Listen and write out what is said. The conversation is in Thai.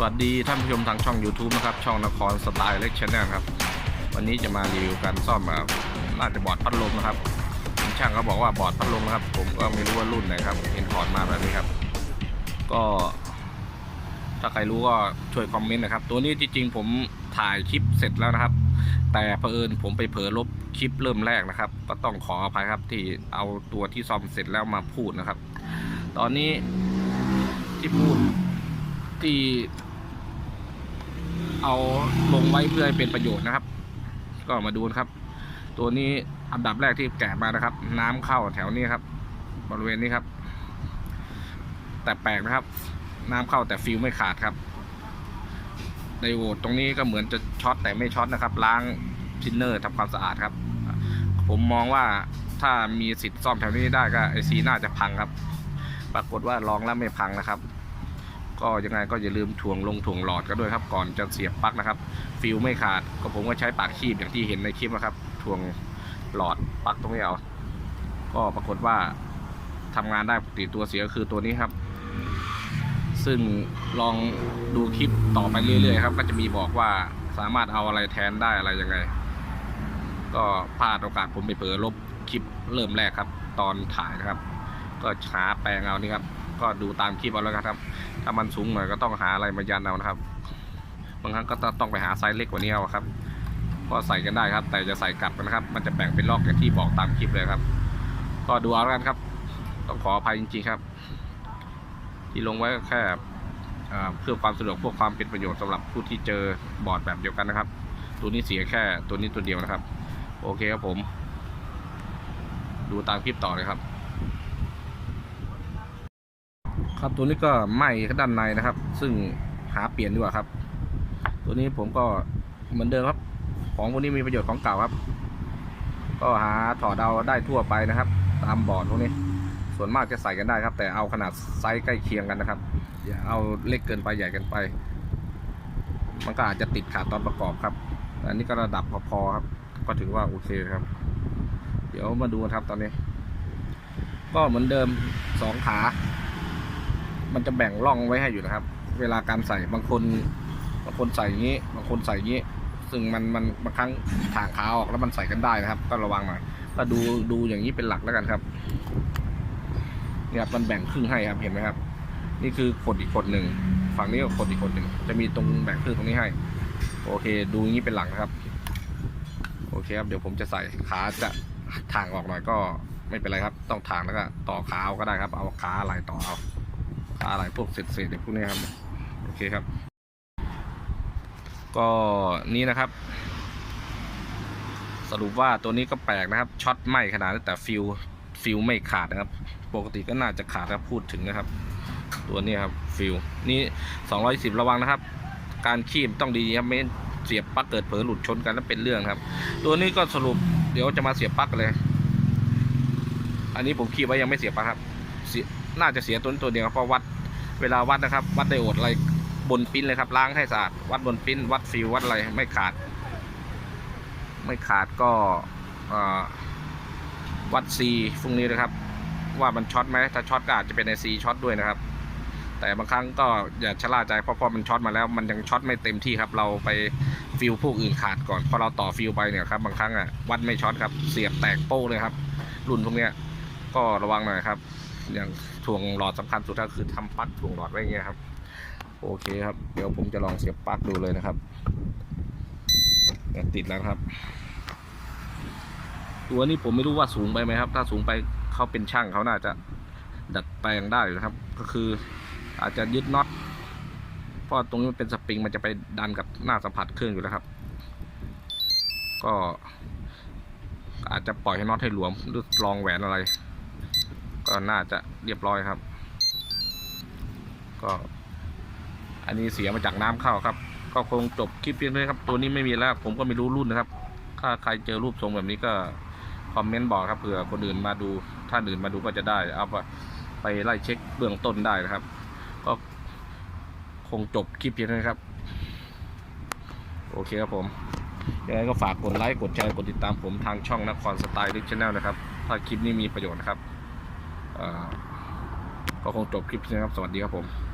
สวัสดีท่านผู้ชมทางช่อง YouTube นะครับ ช่องนครสไตล์เล็กชแนลครับ วันนี้จะมารีวิวการซ่อมน่าจะบอร์ดพัดลมนะครับช่างเขาบอกว่าบอร์ดพัดลมนะครับ ผมก็ไม่รู้ว่ารุ่นไหนครับเห็นถอดมาแบบนี้ครับ ก็ ถ้าใครรู้ก็ช่วยคอมเมนต์นะครับ ตัวนี้จริงๆผมถ่ายคลิปเสร็จแล้วนะครับ แต่เผอิญผมไปเผลอลบคลิปเริ่มแรกนะครับ ก็ต้องขออภัยครับที่เอาตัวที่ซ่อมเสร็จแล้วมาพูดนะครับ ตอนนี้ที่พูดที่ เอาลงไว้เพื่อให้เป็นประโยชน์นะครับ ก็มาดูนะครับ ตัวนี้อันดับแรกที่แกะมานะครับ น้ำเข้าแถวนี้ครับ บริเวณนี้ครับ แต่แปลกนะครับ น้ำเข้าแต่ฟิลไม่ขาดครับไดโวดตรงนี้ก็เหมือนจะช็อตแต่ไม่ช็อตนะครับ ล้างทินเนอร์ทำความสะอาดครับ ผมมองว่าถ้ามีสิทธิ์ซ่อมแถวนี้ได้ก็ไอซีน่าจะพังครับ ปรากฏว่าลองแล้วไม่พังนะครับ ก็ยังไงก็อย่าลืมถ่วงลงถ่วงหลอดกันด้วยครับ ก่อนจะเสียบปลั๊กนะครับ ฟิลไม่ขาดก็ผมก็ใช้ปากคีบอย่างที่เห็นในคลิปนะครับถ่วงหลอดปลั๊กตรงนี้เอา ก็ปรากฏว่าทำงานได้ปกติตัวเสียก็คือตัวนี้ครับ ซึ่งลองดูคลิปต่อไปเรื่อยๆครับ ก็จะมีบอกว่าสามารถเอาอะไรแทนได้อะไรยังไง ก็พลาดโอกาสผมไปเผลอลบคลิปเริ่มแรกครับ ตอนถ่ายนะครับ ก็หาแปลงเอานี่ครับ ก็ดูตามคลิปเอาแล้วกันครับ ถ้ามันสูงหน่อยก็ต้องหาอะไรมายันเอานะครับ บางครั้งก็ต้องไปหาไซส์เล็กกว่านี้เอาครับ ก็ใส่กันได้ครับ แต่จะใส่กลับกันนะครับ มันจะแบ่งเป็นล็อกอย่างที่บอกตามคลิปเลยครับ ก็ดูเอาแล้วกันครับ ต้องขออภัยจริงๆครับ ที่ลงไว้แค่เพื่อความสะดวกเพื่อความเป็นประโยชน์สำหรับผู้ที่เจอบอร์ดแบบเดียวกันนะครับ ตัวนี้เสียแค่ตัวนี้ตัวเดียวนะครับ โอเคครับผม ดูตามคลิปต่อเลยครับ ครับตัวนี้ก็ไหม้ด้านในนะครับ ซึ่งหาเปลี่ยนดีกว่าครับ ตัวนี้ผมก็เหมือนเดิมครับ ของพวกนี้มีประโยชน์ของเก่าครับ ก็หาถอดเอาได้ทั่วไปนะครับ ตามบอร์ดพวกนี้ ส่วนมากจะใส่กันได้ครับ แต่เอาขนาดไซส์ใกล้เคียงกันนะครับ อย่าเอาเล็กเกินไปใหญ่เกินไป มันก็อาจจะติดขาดตอนประกอบครับอันนี้ก็ระดับพอๆครับ ก็ถือว่าโอเคครับ เดี๋ยวมาดูครับตอนนี้ ก็เหมือนเดิมสองขา มันจะแบ่งร่องไว้ให้อยู่นะครับ เวลาการใส่บางคนบางคนใส่อย่างนี้ บางคนใส่อย่างนี้ ซึ่งมันมันบางครั้งถางขาออกแล้วมันใส่กันได้นะครับก็ระวังหน่อยก็ดูดูอย่างนี้เป็นหลักแล้วกันครับเนี่ยครับมันแบ่งครึ่งให้ครับเห็นไหมครับ นี่คือขดอีกขดหนึ่งฝั่งนี้ก็ขดอีกขดหนึ่งจะมีตรงแบ่งครึ่งตรงนี้ให้ โอเค ดูอย่างนี้เป็นหลักนะครับ โอเคครับเดี๋ยวผมจะใส่ขาจะทางออกหน่อยก็ไม่เป็นไรครับ ต้องทางแล้วก็ต่อขาเอาก็ได้ครับ เอาขาอะไรต่อเอา ขาอะไรพวกเศษเศษๆพวกนี้ครับ โอเคครับ ก็นี่นะครับ สรุปว่าตัวนี้ก็แปลกนะครับช็อตไหมขนาดแต่ฟิลฟิลไม่ขาดนะครับ ปกติก็น่าจะขาดครับพูดถึงนะครับ ตัวนี้ครับฟิลนี่210 ระวังนะครับ การคีบต้องดีครับไม่เสียบปลั๊กเกิดเผลอหลุดชนกันแล้วเป็นเรื่องครับ ตัวนี้ก็สรุปเดี๋ยวจะมาเสียบปลั๊กเลย อันนี้ผมคีบไว้ยังไม่เสียบปลั๊กครับ น่าจะเสียตัวนี้ตัวเดียวครับเพราะวัดเวลาวัดนะครับ วัดไดโอดอะไรบนปิ้นเลยครับล้างให้สะอาดวัดบนปิ้น วัดฟิลวัดอะไรไม่ขาด ไม่ขาดก็วัดซีพวกนี้นะครับ ว่ามันช็อตไหมถ้าช็อตก็อาจจะเป็นไอซีช็อตด้วยนะครับ แต่บางครั้งก็อย่าชะล่าใจเพราะพอมันช็อตมาแล้ว มันยังช็อตไม่เต็มที่ครับ เราไปฟิลพวกอื่นขาดก่อนพอเราต่อฟิลไปเนี่ยครับบางครั้งอะวัดไม่ช็อตครับ เสียบแตกโป้เลยครับ รุ่นพวกเนี้ยก็ระวังหน่อยครับ อย่างถ่วงหลอดสำคัญสุดก็คือทำปลั๊กถ่วงหลอดไว้อย่างเงี้ยครับ โอเคครับ เดี๋ยวผมจะลองเสียบปลั๊กดูเลยนะครับ ติดแล้วครับ ตัวนี้ผมไม่รู้ว่าสูงไปไหมครับ ถ้าสูงไปเขาเป็นช่างเขาน่าจะดัดแปลงได้อยู่นะครับ ก็คืออาจจะยึดน็อตเพราะตรงนี้มันเป็นสปริงมันจะไปดันกับหน้าสัมผัสเครื่องอยู่แล้วครับ ก็อาจจะปล่อยให้น็อตให้หลวมหรือลองแหวนอะไร ก็น่าจะเรียบร้อยครับ ก็ อันนี้เสียมาจากน้ำเข้าครับ ก็คงจบคลิปเพียงเท่านี้ครับ ตัวนี้ไม่มีแล้วผมก็ไม่รู้รุ่นนะครับ ถ้าใครเจอรูปทรงแบบนี้ก็คอมเมนต์บอกครับเผื่อคนอื่นมาดูถ้าอื่นมาดูก็จะได้เอาไปไล่เช็คเบื้องต้นได้นะครับ ก็คงจบคลิปเพียงเท่านี้ครับโอเคครับผมยังไงก็ฝากกดไลค์ กดแชร์ กดติดตามผมทางช่องนครสไตล์ดิชแนลนะครับ ถ้าคลิปนี้มีประโยชน์นะครับ ก็คงจบคลิปนี้ครับ สวัสดีครับผม